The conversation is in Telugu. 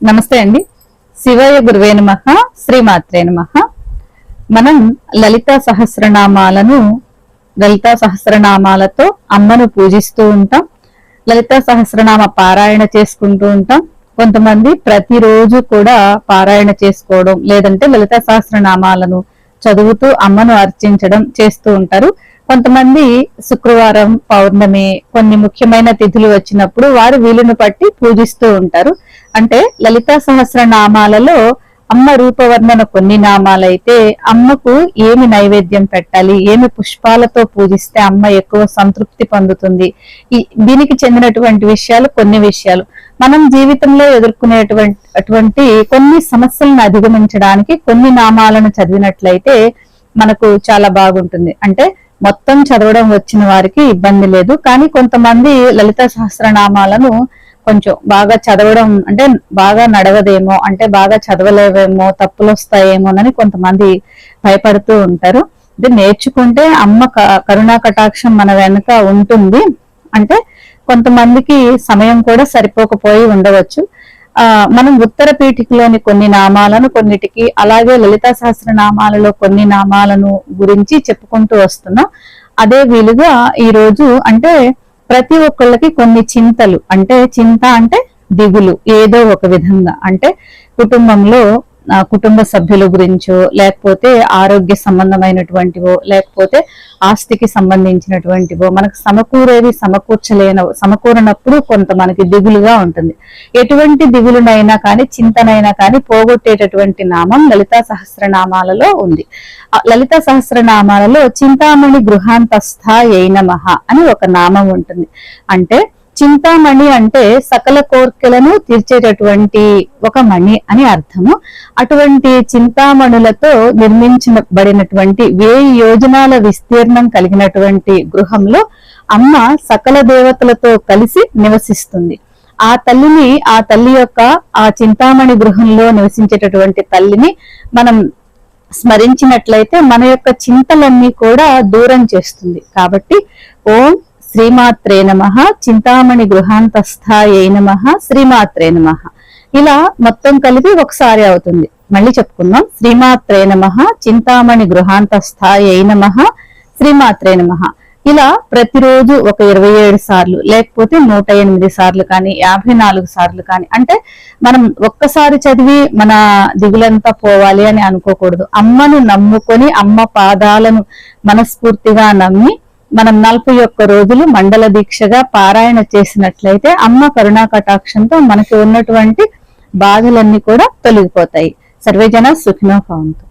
నమస్తే అండి. శివయ గురువే నమ శ్రీమాత్రే నమ. మనం లలిత సహస్రనామాలను లలిత సహస్రనామాలతో అమ్మను పూజిస్తూ ఉంటాం. లలిత సహస్రనామ పారాయణ చేసుకుంటూ ఉంటాం. కొంతమంది ప్రతిరోజు కూడా పారాయణ చేసుకోవడం లేదంటే లలిత సహస్రనామాలను చదువుతూ అమ్మను అర్చించడం చేస్తూ ఉంటారు. కొంతమంది శుక్రవారం పౌర్ణమి కొన్ని ముఖ్యమైన తిథులు వచ్చినప్పుడు వారు వీలును పట్టి పూజిస్తూ ఉంటారు. అంటే లలితా సహస్రనామాలలో అమ్మ రూపవర్ణన కొన్ని నామాలైతే అమ్మకు ఏమి నైవేద్యం పెట్టాలి ఏమి పుష్పాలతో పూజిస్తే అమ్మ ఎక్కువ సంతృప్తి పొందుతుంది. ఈ దీనికి చెందినటువంటి విషయాలు కొన్ని విషయాలు. మనం జీవితంలో ఎదుర్కొనేటువంటి అటువంటి కొన్ని సమస్యలను అధిగమించడానికి కొన్ని నామాలను చదివినట్లయితే మనకు చాలా బాగుంటుంది. అంటే మొత్తం చదవడం వచ్చిన వారికి ఇబ్బంది లేదు. కానీ కొంతమంది లలిత సహస్రనామాలను కొంచెం బాగా చదవడం అంటే బాగా నడవదేమో అంటే బాగా చదవలేవేమో తప్పులు వస్తాయేమోనని కొంతమంది భయపడుతూ ఉంటారు. ఇది నేర్చుకుంటే అమ్మ క- కరుణా కటాక్షం మన వెనుక ఉంటుంది. అంటే కొంతమందికి సమయం కూడా సరిపోకపోయి ఉండవచ్చు. మనం ఉత్తర పీఠికలోని కొన్ని నామాలను కొన్నిటికి అలాగే లలితా సహస్రనామాలలో కొన్ని నామాలను గురించి చెప్పుకుంటూ వస్తున్నాం. అదే వీలుగా ఈరోజు అంటే ప్రతి ఒక్కళ్ళకి కొన్ని చింతలు అంటే చింత అంటే దిగులు ఏదో ఒక విధంగా. అంటే కుటుంబంలో కుటుంబ సభ్యుల గురించో లేకపోతే ఆరోగ్య సంబంధమైనటువంటివో లేకపోతే ఆస్తికి సంబంధించినటువంటివో మనకు సమకూరేది సమకూర్చలేన సమకూరనప్పుడు కొంత మనకి దిగులుగా ఉంటుంది. ఎటువంటి దిగులునైనా కానీ చింతనైనా కానీ పోగొట్టేటటువంటి నామం లలితా సహస్రనామాలలో ఉంది. లలితా సహస్రనామాలలో చింతామణి గృహాంతస్థ నమః అని ఒక నామం ఉంటుంది. అంటే చింతామణి అంటే సకల కోర్కెలను తీర్చేటటువంటి ఒక మణి అని అర్థము. అటువంటి చింతామణులతో నిర్మించబడినటువంటి వేయి యోజనాల విస్తీర్ణం కలిగినటువంటి గృహంలో అమ్మ సకల దేవతలతో కలిసి నివసిస్తుంది. ఆ తల్లిని ఆ తల్లి యొక్క ఆ చింతామణి గృహంలో నివసించేటటువంటి తల్లిని మనం స్మరించినట్లయితే మన యొక్క చింతలన్నీ కూడా దూరం చేస్తుంది. కాబట్టి ఓం శ్రీమాత్రే నమ. చింతామణి గృహాంతస్థాయ నమ. శ్రీమాత్రే నమ. ఇలా మొత్తం కలిపి ఒకసారి అవుతుంది. మళ్ళీ చెప్పుకుందాం. శ్రీమాత్రే నమ. చింతామణి గృహాంతస్థాయ నమ. శ్రీమాత్రే నమ. ఇలా ప్రతిరోజు ఒక ఇరవై ఏడు సార్లు లేకపోతే నూట ఎనిమిది సార్లు కానీ యాభై నాలుగు సార్లు కానీ అంటే మనం ఒక్కసారి చదివి మన దిగులంతా పోవాలి అని అనుకోకూడదు. అమ్మను నమ్ముకొని అమ్మ పాదాలను మనస్ఫూర్తిగా నమ్మి మనం నలభై ఒక్క రోజులు మండల దీక్షగా పారాయణ చేసినట్లయితే అమ్మ కరుణా కటాక్షంతో మనకి ఉన్నటువంటి బాధలన్నీ కూడా తొలగిపోతాయి. సర్వేజన సుఖినో భవంతు.